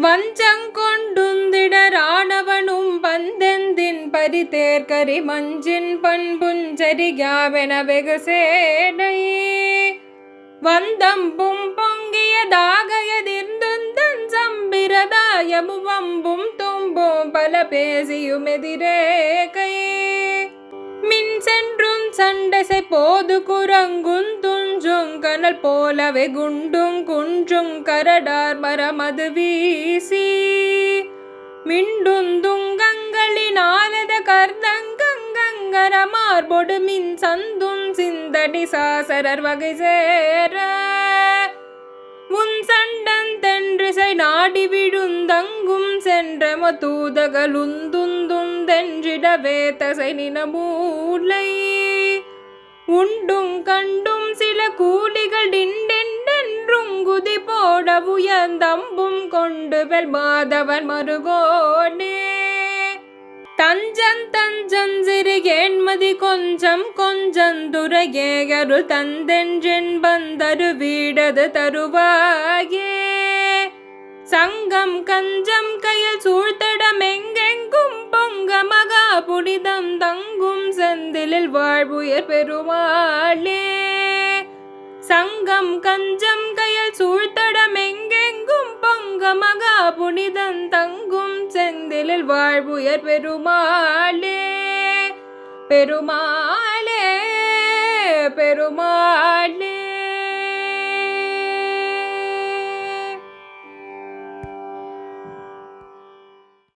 வஞ்சங்கொண்டுந்திட ராணவனும் பந்தெந்தின் பரிதேர்கரி மஞ்சின் பண்புஞ்சரியாவென வெகு சேனை. வந்தம்பும் பொங்கியதாகயதிர்ந்துந்தன் சம்பிரதாயமும் வம்பும் தும்பும் பல பேசியும் எதிரேகை மின் சென்றும் சண்டசை போது குரங்குங் துஞ்சுங் கனல் போலவே குண்டும் குன்றும் கரடார் மரமது வீசி. மிண்டுந்துங்கங்களினாலத கர்தங்கங்கர மார்பொடு மின் சந்தும் சிந்தடி சாசரர் வகை சேர. உன் சண்டன் தென்றிசை நாடி விழுந்தங்கும் சென்ற மதூதகளுந்துந்துந்தென்றிடவே தசை நினமூலை உண்டும் கண்டும் சில கூலிகள் டிண்டென்றென்றும் குதி போட உயர்ந்தம்பும் கொண்டு வெல் மாதவன் மருகோனே. தஞ்சம் தஞ்சம் சிறு ஏன்மதி கொஞ்சம் கொஞ்சம் துறையேகரு தந்தென்றென் பந்தரு வீடது தருவாயே. சங்கம் கஞ்சம் கையில் சூழ்த்த புனிதம் தங்கும் செந்திலில் வாழ்வுயர் பெருமாளே. சங்கம் கஞ்சம் கையல் சூழ்த்தடம் எங்கெங்கும் பொங்க மகா புனிதம் தங்கும் செந்திலில் வாழ்வுயர் பெருமாளே. பெருமாளே பெருமாளே.